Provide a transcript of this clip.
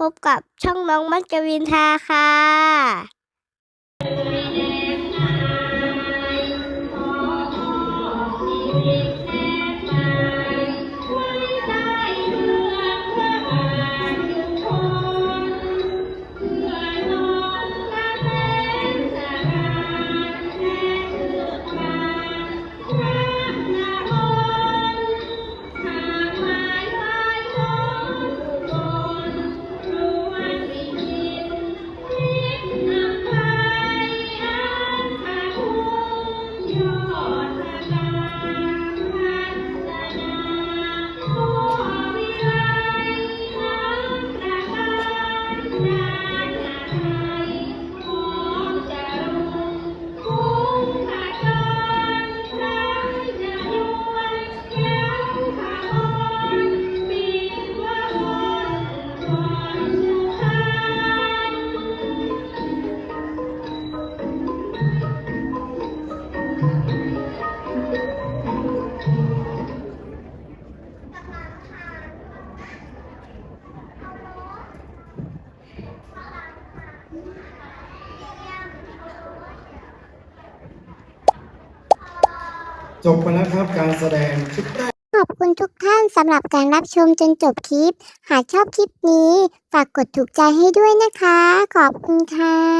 พบกับช่องน้องมัจจวินทาค่ะ จบไปแล้วครับการแสดงชุดแรกขอบคุณทุกท่านสำหรับการรับชมจนจบคลิป หากชอบคลิปนี้ ฝากกดถูกใจให้ด้วยนะคะ ขอบคุณค่ะ